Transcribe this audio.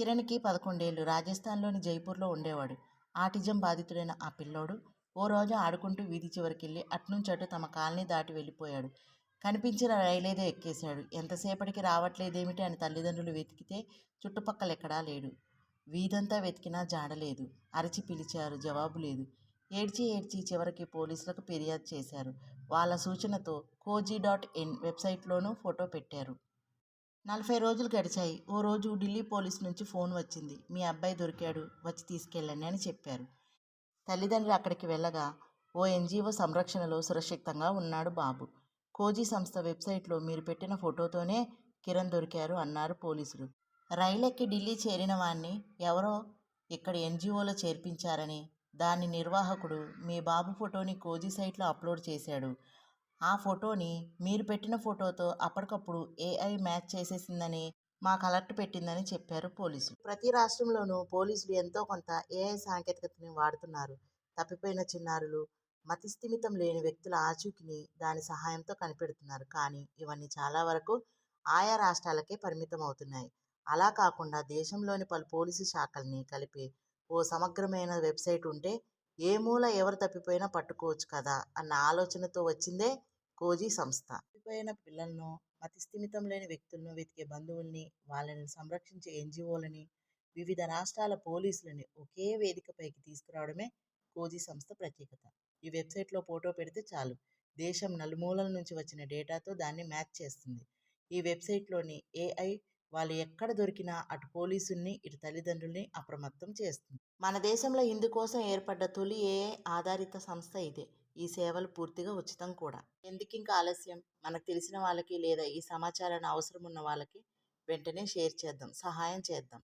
కిరణ్కి పదకొండేళ్ళు రాజస్థాన్లోని జైపూర్లో ఉండేవాడు. ఆటిజం బాధితుడైన ఆ పిల్లోడు ఓ రోజు ఆడుకుంటూ వీధి చివరికెళ్ళి అట్నుంచటు తమ కాలనీ దాటి వెళ్ళిపోయాడు. కనిపించిన రైలేదో ఎక్కేశాడు. ఎంతసేపటికి రావట్లేదేమిటి అని తల్లిదండ్రులు వెతికితే చుట్టుపక్కల ఎక్కడా లేడు. వీధంతా వెతికినా జాడలేదు అరిచి పిలిచారు. జవాబు లేదు. ఏడ్చి ఏడ్చి చివరికి పోలీసులకు ఫిర్యాదు చేశారు. వాళ్ళ సూచనతో కోజీ డాట్ ఇన్ వెబ్సైట్లోనూ ఫోటో పెట్టారు. నలభై రోజులు గడిచాయి. ఓ రోజు ఢిల్లీ పోలీస్ నుంచి ఫోన్ వచ్చింది. మీ అబ్బాయి దొరికాడు. వచ్చి తీసుకెళ్ళండి అని చెప్పారు. తల్లిదండ్రులు అక్కడికి వెళ్ళగా ఓ ఎన్జిఓ సంరక్షణలో సురక్షితంగా ఉన్నాడు బాబు. కోజీ సంస్థ వెబ్సైట్లో మీరు పెట్టిన ఫోటోతోనే కిరణ్ దొరికారు అన్నారు పోలీసులు. రైలెక్కి ఢిల్లీ చేరిన వాణ్ణి ఎవరో ఇక్కడ ఎన్జిఓలో చేర్పించారని దాని నిర్వాహకుడు మీ బాబు ఫోటోని కోజీ సైట్లో అప్లోడ్ చేశాడు. ఆ ఫోటోని మీరు పెట్టిన ఫోటోతో అప్పటికప్పుడు ఏఐ మ్యాచ్ చేసేసిందని మాకు అలర్ట్ పెట్టిందని చెప్పారు పోలీసులు. ప్రతి రాష్ట్రంలోనూ పోలీసులు ఎంతో కొంత ఏఐ సాంకేతికతని వాడుతున్నారు. తప్పిపోయిన చిన్నారులు మతిస్థిమితం లేని వ్యక్తుల ఆచూకిని దాని సహాయంతో కనిపెడుతున్నారు. కానీ ఇవన్నీ చాలా వరకు ఆయా రాష్ట్రాలకే పరిమితం అవుతున్నాయి. అలా కాకుండా దేశంలోని పలు పోలీసు శాఖల్ని కలిపి ఓ సమగ్రమైన వెబ్సైట్ ఉంటే ఏ మూల ఎవరు తప్పిపోయినా పట్టుకోవచ్చు కదా అన్న ఆలోచనతో వచ్చిందే కోజీ సంస్థ. తప్పిపోయిన పిల్లలను మతిస్థిమితం లేని వ్యక్తులను వెతికే బంధువుల్ని వాళ్ళని సంరక్షించే ఎన్జిఓలని వివిధ రాష్ట్రాల పోలీసులని ఒకే వేదికపైకి తీసుకురావడమే కోజీ సంస్థ ప్రత్యేకత. ఈ వెబ్సైట్లో ఫోటో పెడితే చాలు. దేశం నలుమూలల నుంచి వచ్చిన డేటాతో దాన్ని మ్యాచ్ చేస్తుంది. ఈ వెబ్సైట్లోని ఏఐ వాళ్ళు ఎక్కడ దొరికినా అటు పోలీసుల్ని ఇటు తల్లిదండ్రుల్ని అప్రమత్తం చేస్తుంది. మన దేశంలో ఇందుకోసం ఏర్పడ్డ తొలి ఏఏ ఆధారిత సంస్థ ఇదే. ఈ సేవలు పూర్తిగా ఉచితం కూడా. ఎందుకు ఇంకా ఆలస్యం? మనకు తెలిసిన వాళ్ళకి లేదా ఈ సమాచారాన్ని అవసరం ఉన్న వాళ్ళకి వెంటనే షేర్ చేద్దాం సహాయం చేద్దాం.